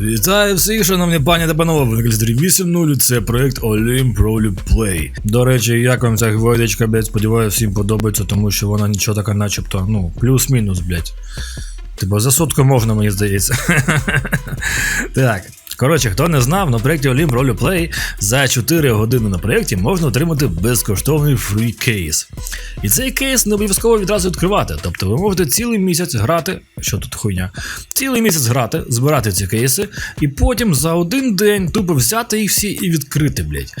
Вітаю всіх, шановні пані та панове, на 8.0 це проект Olymp Roleplay Play. До речі, як вам ця гвоздечка, блядь, сподіваюся, всім подобається, тому що вона нічого така начебто, ну, плюс-мінус, блядь. Типа за сотку можна, мені здається. так. Коротше, хто не знав, на проєкті Olymp Roleplay за 4 години на проєкті можна отримати безкоштовний фрі кейс. І цей кейс не обов'язково відразу відкривати. Тобто ви можете цілий місяць грати, що тут хуйня, цілий місяць грати, збирати ці кейси, і потім за один день тупо взяти їх всі і відкрити, блять.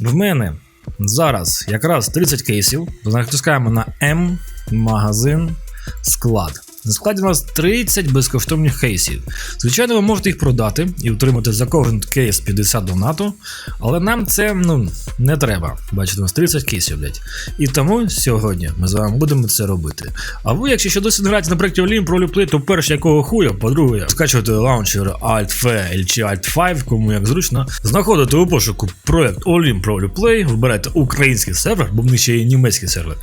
В мене зараз якраз 30 кейсів. Натискаємо на М, магазин, склад. На складі у нас 30 безкоштовних кейсів. Звичайно, ви можете їх продати і отримати за кожен кейс 50 донату, але нам це ну, не треба. Бачите, у нас 30 кейсів, блядь. І тому сьогодні ми з вами будемо це робити. А ви, якщо ще досі граєте на проєкті Olymp Roleplay, то перше якого хуя, по-друге, скачуєте лаунчер Alt-F чи Alt-5, кому як зручно. Знаходите у пошуку проєкт Olymp Roleplay, вибираєте український сервер, бо в ще є німецький сервер.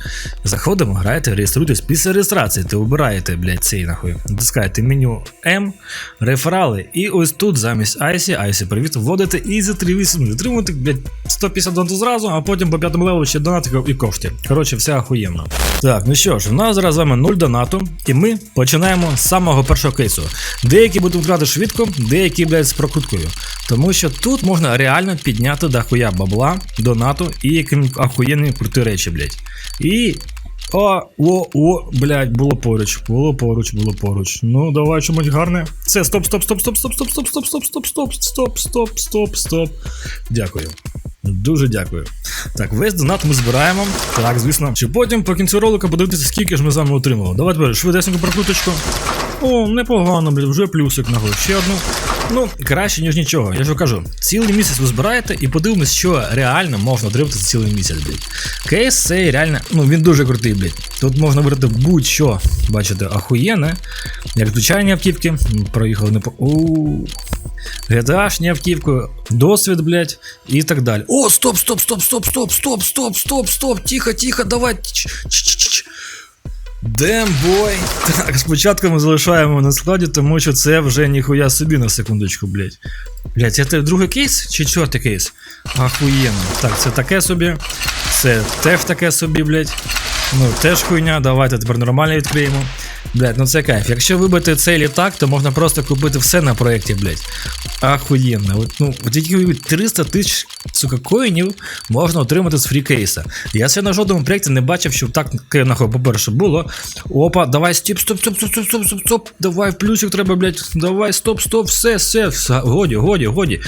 Заходимо, граєте, реєструєтесь. Після реєстрації ти обираєте, блядь, цей нахуй. Натискаєте меню М, реферали, і ось тут замість Айсі, Айсі, привіт, вводите Easy 38, отримуєте, блядь, 150 донату зразу, а потім по п'ятому левелу ще донатиків і коштів. Коротше, все охуєнно. Так, ну що ж, в нас зараз з вами 0 донату, і ми починаємо з самого першого кейсу. Деякі будуть грати швидко, деякі, блядь, з прокруткою. Тому що тут можна реально підняти дохуя бабла, донату і яким охуєнні круті речі, блядь. І о, о, о, блядь, було поруч, було поруч, було поруч. Ну, давай чомусь гарне. Це стоп, стоп, стоп, стоп, стоп, стоп, стоп, стоп, стоп, стоп, стоп, стоп, стоп, стоп, стоп. Дякую. Дуже дякую. Так, весь донат ми збираємо. Так, звісно. Чи потім по кінцю ролика подивитися, скільки ж ми з вами отримали. Давайте швидесеньку прокруточку. О, непогано, блядь, вже плюсик нагору. Ще одну. Ну, краще, ніж нічого. Я ж кажу, цілий місяць ви збираєте і подивимось, що реально можна отримати за цілий місяць, блядь. Кейс цей реально, ну він дуже крутий, блядь. Тут можна вибрати будь-що, бачите, ахуєнне. Як звичайні автівки. Проїхали не по. GTA-шні автівки, досвід, блядь, і так далі. О, стоп, стоп, стоп, стоп, стоп, стоп, стоп, стоп, стоп, тихо, тихо, давай. Ч-ч-ч-ч. Дембой. Так, спочатку ми залишаємо на складі, тому що це вже ніхуя собі на секундочку, блять. Блять, це другий кейс чи чортий кейс? Ахуєнно. Так, це таке собі. Це теж таке собі, блять. Ну, теж хуйня, давайте тепер нормально відкриємо. Блять, ну це кайф. Якщо вибити цей літак, то можна просто купити все на проєкті, блять. Ахуєнно. От, ну, тільки 300 тисяч сука коїнів можна отримати з фрікейса. Я ще на жодному проєкті не бачив, щоб так, нахуй, по-перше, було. Опа, давай, стіп, стоп, стоп, стоп, стоп, стоп, стоп, стоп. Давай, в плюсик треба, блять. Давай, стоп, стоп, все, все, все. Годі, годі, годі.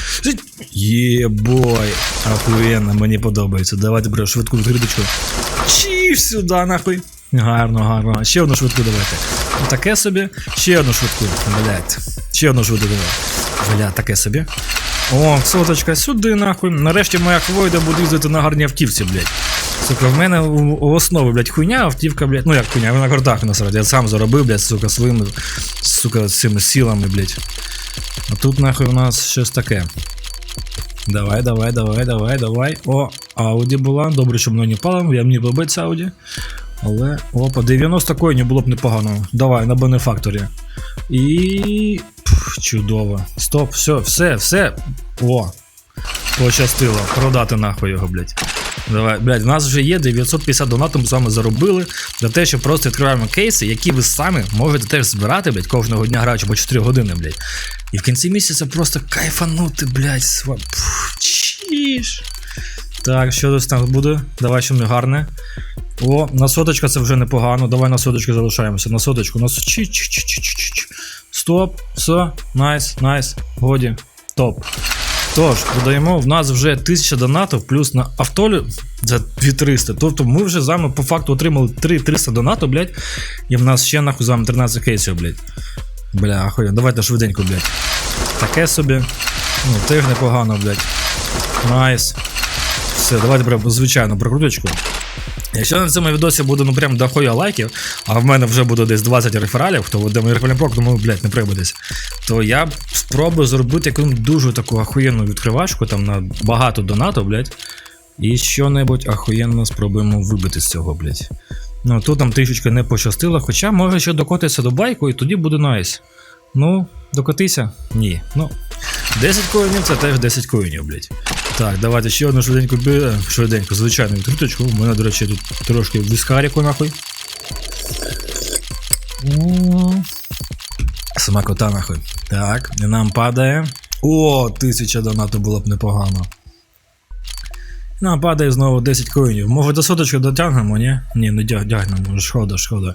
Єбой. Ахуєнно, мені подобається. Давайте бро, швидку відрідочку. Чіф сюди, нахуй. Гарно, гарно. Ще одну швидку давайте. Таке собі. Ще одну швидку. Блять. Ще одну швидку давай. Бля, таке собі. О, соточка, сюди нахуй. Нарешті моя хвойда буде їздити на гарній автівці, блять. Сука, в мене у, основі, блядь, хуйня, автівка, блядь. Ну як хуйня, на картах насправді. Я сам заробив, блядь, сука, своїми, сука, цими силами, блядь. А тут нахуй у нас щось таке. Давай, давай, давай, давай, давай. О, Ауді була. Добре, що мною не пало, я мені подобається Ауді. Але. Опа, 90 коїнів було б непогано. Давай, на бенефакторі. І. Пф, чудово. Стоп, все, все, все. О. Пощастило. Продати нахуй його, блядь. Давай, блядь, у нас вже є 950 донатів, вами заробили за те, що просто відкриваємо кейси, які ви самі можете теж збирати, блядь, кожного дня граючи по 4 години, блядь. І в кінці місяця просто кайфанути, блядь, сва... Пф, чіш. Так, що тут там буде? Давай що не гарне. О, на соточка це вже непогано. Давай на соточку залишаємося. На соточку. На чи Стоп. Все. Найс, найс. Годі. Топ. Тож, додаємо, в нас вже 1000 донатів, плюс на автолі за 2300. Тобто ми вже з вами по факту отримали 3300 донатів, блядь. І в нас ще нахуй з вами 13 кейсів, блядь. Бля, ахуєнно. Давайте швиденько, блядь. Таке собі. Ну, теж непогано, блядь. Найс. Все, давайте прям звичайну прокруточку. Якщо на цьому відосі буде ну прям дохуя лайків, а в мене вже буде десь 20 рефералів, хто буде мій рефералів тому, блядь, не прибудесь, то я спробую зробити якусь дуже таку ахуєнну відкривачку, там на багато донату, блядь. І що-небудь ахуєнно спробуємо вибити з цього, блядь. Ну тут нам трішечки не пощастило, хоча може ще докотитися до байку, і тоді буде найс. Ну, докотися? Ні. Ну, 10 коїнів це теж 10 коїнів, блядь. Так, давайте ще одну швиденьку бі... швиденьку, звичайну відкриточку. У мене, до речі, тут трошки віскаріку нахуй. М. Смакота нахуй. Так, нам падає. О, тисяча донату було б непогано. Нам падає знову 10 коїнів. Може до соточки дотягнемо, ні? Ні, не дя- тягнемо, шкода, шкода.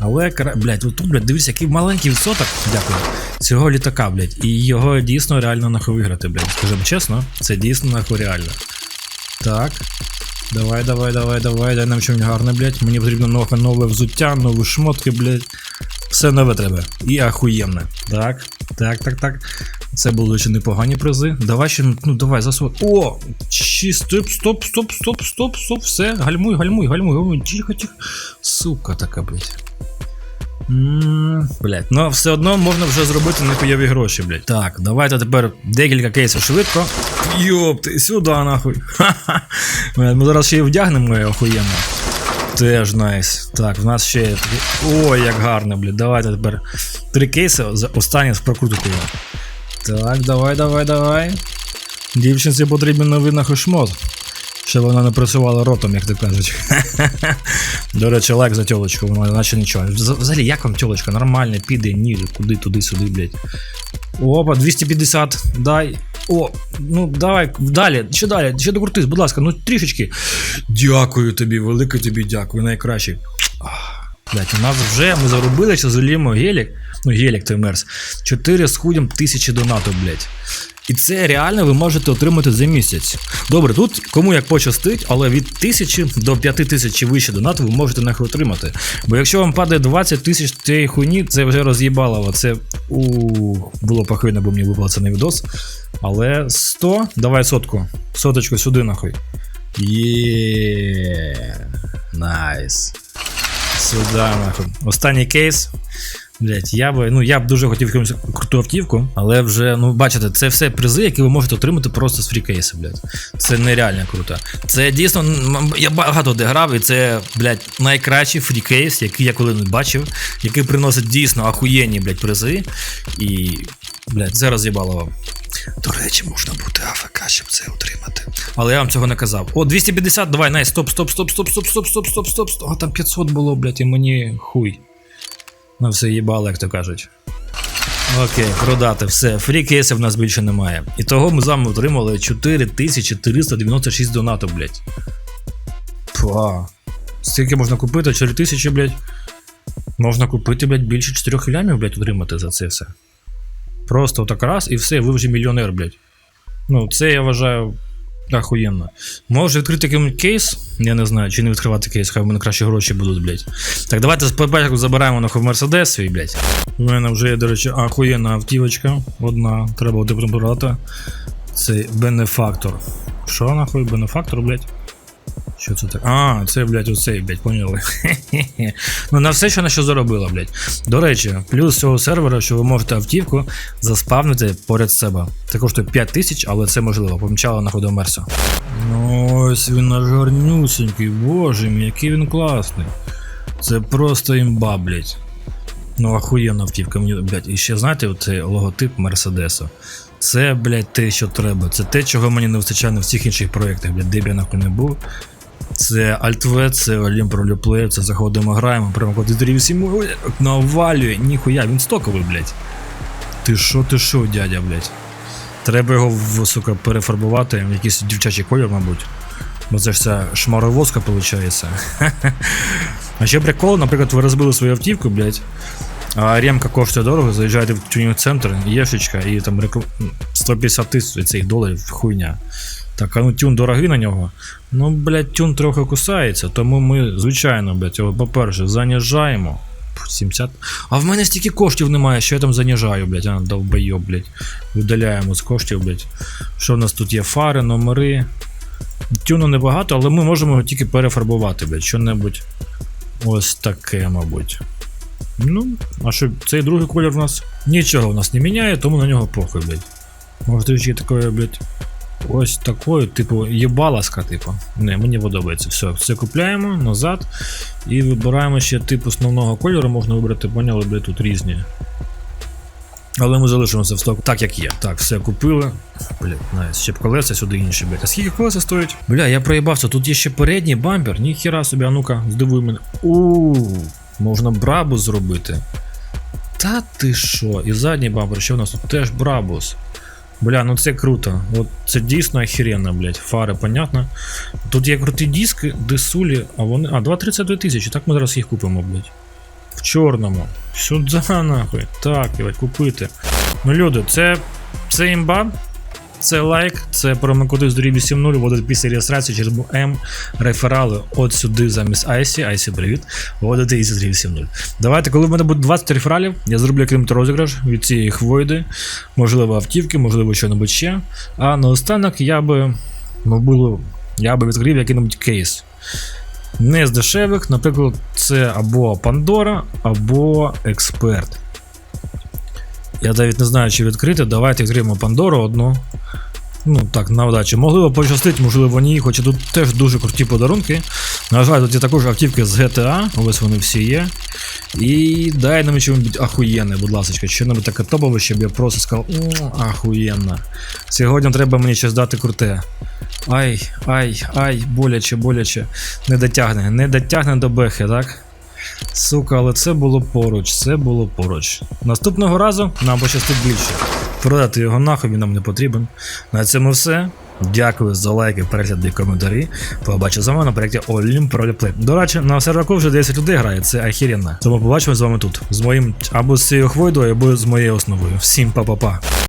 Але, блядь, тут, блядь, дивись, який маленький відсоток, дякую, цього літака, блядь. І його дійсно реально нахуй виграти, блядь. Скажемо чесно, це дійсно нахуй реально. Так. Давай, давай, давай, давай, дай нам щось гарне, блядь. Мені потрібно нове, нове взуття, нові шмотки, блядь. Все нове треба. І ахуєнне. Так, так, так, так. Це були дуже непогані призи. Давай ще, ну давай, засуй. О! Чи, стоп, стоп, стоп, стоп, стоп, стоп, все. Гальмуй, гальмуй, гальмуй, гальмуй. Тихо, тихо. Сука така, блядь. Блять, ну все одно можна вже зробити непоєві гроші, блять. Так, давайте тепер декілька кейсів швидко. Йопти, сюди нахуй. Ха-ха. Ми зараз ще й вдягнемо його охуєнно. Теж найс. Так, в нас ще. Ой, як гарно, блядь. Давайте тепер три кейси, останнє з прокруткою. Так, давай, давай, давай. Дівчинці потрібен новий нахуй шмот. Щоб вона не працювала ротом, як то кажуть. До речі, лайк за тьолочку, вона наче нічого. Взагалі, як вам тьолочка? Нормально, піде, ні, куди, туди, сюди, блядь. Опа, 250, дай. О, ну давай, далі, ще далі, ще докрутись, будь ласка, ну трішечки. Дякую тобі, велике тобі дякую, найкращий. Ах, Блять, у нас вже ми заробили, що заліємо гелік, ну гелік той мерс, 4 з худім тисячі донату, блять. І це реально ви можете отримати за місяць. Добре, тут кому як пощастить, але від 1000 до 5000 і вище донату ви можете нахуй отримати. Бо якщо вам падає 20 тисяч цієї хуйні, це вже роз'їбало. Це у було похойно, бо мені випав це на відос. Але 100, давай сотку. Соточку сюди нахуй. Є. Найс. Сюди. Останній кейс. Блять, я би, ну я б дуже хотів якусь круту автівку, але вже, ну бачите, це все призи, які ви можете отримати просто з фрікейсу, блять. Це нереально круто. Це дійсно, я багато де грав, і це, блять, найкращий фрікейс, який я коли-небудь бачив, який приносить дійсно ахуєнні, блять, призи. І, блять, це роз'їбало. До речі, можна бути АФК, щоб це отримати. Але я вам цього не казав. О, 250, давай, най, стоп, стоп, стоп, стоп, стоп, стоп, стоп, стоп, стоп, стоп. А там 500 було, блять, і мені хуй. Ну, все їбало, як то кажуть. Окей, продати, все. Фрі-кейсів в нас більше немає. І того ми з вами отримали 4396 донатів, блядь. Па. Скільки можна купити? 4000, блядь. Можна купити, блядь, більше 4 лямів, блядь, отримати за це все. Просто отак раз і все, ви вже мільйонер, блядь. Ну, це я вважаю ахуєнно. Може відкрити якийсь кейс? Я не знаю, чи не відкривати кейс, хай в мене краще гроші будуть, блядь. Так, давайте спочатку забираємо нахуй Мерседес свій, блядь. У мене вже є, до речі, ахуєнна автівочка. Одна, треба буде брати. Це бенефактор. Що нахуй, бенефактор, блядь? Що це так? А, це, блядь, оцей, блядь, поняли. ну на все, що на що заробила, блядь. До речі, плюс цього сервера, що ви можете автівку заспавнити поряд себе. Це коштує 5 тисяч, але це можливо. Помічала на Мерса. Ну ось він наш гарнюсенький, боже мій, який він класний. Це просто імба, блядь. Ну, охуєнна автівка, мені, блядь, і ще знаєте, оцей логотип Мерседесу. Це, блядь, те, що треба. Це те, чого мені не вистачає на всіх інших проєктах, блядь, де б я нахуй не був. Це Альтве, це Олімп Роліплей, це заходимо, граємо, прямо всім навалює. Ніхуя, він стоковий, блядь. Ти що, ти що, дядя, блядь? Треба його, сука, перефарбувати в якийсь дівчачий колір, мабуть. Бо це ж ця шмаровозка, виходить. а ще прикол, наприклад, ви розбили свою автівку, блядь. А ремка коштує дорого, заїжджаєте в тюнінг центр, єшечка, і там рекл- 150 тисяч цих доларів хуйня. Так, а ну тюн дорогий на нього. Ну, блядь, тюн трохи кусається, тому ми, звичайно, блядь, його, по-перше, заніжаємо. 70. А в мене стільки коштів немає, що я там заніжаю, блядь, а довбойоб, блядь. Видаляємо з коштів, блядь. Що в нас тут є? Фари, номери. Тюну небагато, але ми можемо його тільки перефарбувати, блядь. Що-небудь ось таке, мабуть. Ну, а що цей другий колір у нас нічого у нас не міняє, тому на нього похуй, блядь. Може трішки такої, блядь. Ось такою, типу, єбаласка, типу. Не, мені подобається. Все, все купляємо назад. І вибираємо ще тип основного кольору, можна вибрати, поняли, блядь, тут різні. Але ми залишимося в стоку так, як є. Так, все купили. Бля, найс, ще б колеса сюди інші, блядь. А скільки колеса стоять? Бля, я проїбався, тут є ще передній бампер. Ніхіра собі, а ну-ка, здивуй мене. У, можна брабус зробити. Та ти що? І задній бампер, що в нас тут теж брабус. Бля, ну це круто. От це дійсно охеренно, блядь. Фари, понятно. Тут є круті диски, десулі, а вони. А, 2,32 тисячі, так ми зараз їх купимо, блядь. В чорному. Сюди нахуй. Так, блядь, купити. Ну, люди, це. Це імба. Це лайк, це промокоди з 8.0, вводити після реєстрації через М реферали от сюди замість Айсі. Айсі, привіт. Вводити із 8.0. Давайте, коли в мене буде 20 рефералів, я зроблю якийсь розіграш від цієї хвойди, можливо, автівки, можливо, що-небудь ще. А наостанок я би, мабуть, я би відкрив який-небудь кейс. Не з дешевих, наприклад, це або Pandora, або Експерт. Я навіть не знаю, чи відкрити. Давайте відкриємо Пандору одну. Ну так, на удачу. Можливо, пощастить, можливо, ні. Хоча тут теж дуже круті подарунки. На жаль, тут є також автівки з GTA, ось вони всі є. І дай нам чимось ахуєнне, будь ласка, що небудь таке топове, щоб я просто сказав, «М, ахуєнно. Сьогодні треба мені щось дати круте. Ай, ай, ай, боляче, боляче. Не дотягне, не дотягне до бехи, так? Сука, але це було поруч, це було поруч. Наступного разу нам пощастить більше. Продати його нахуй, він нам не потрібен. На цьому все. Дякую за лайки, перегляди і коментарі. Побачу з вами на проєкті Олімп Проліплей. До речі, на серверку вже 10 людей грає, це ахіренно. Тому побачимо з вами тут. З моїм або з цією хвойдою, або з моєю основою. Всім па-па-па.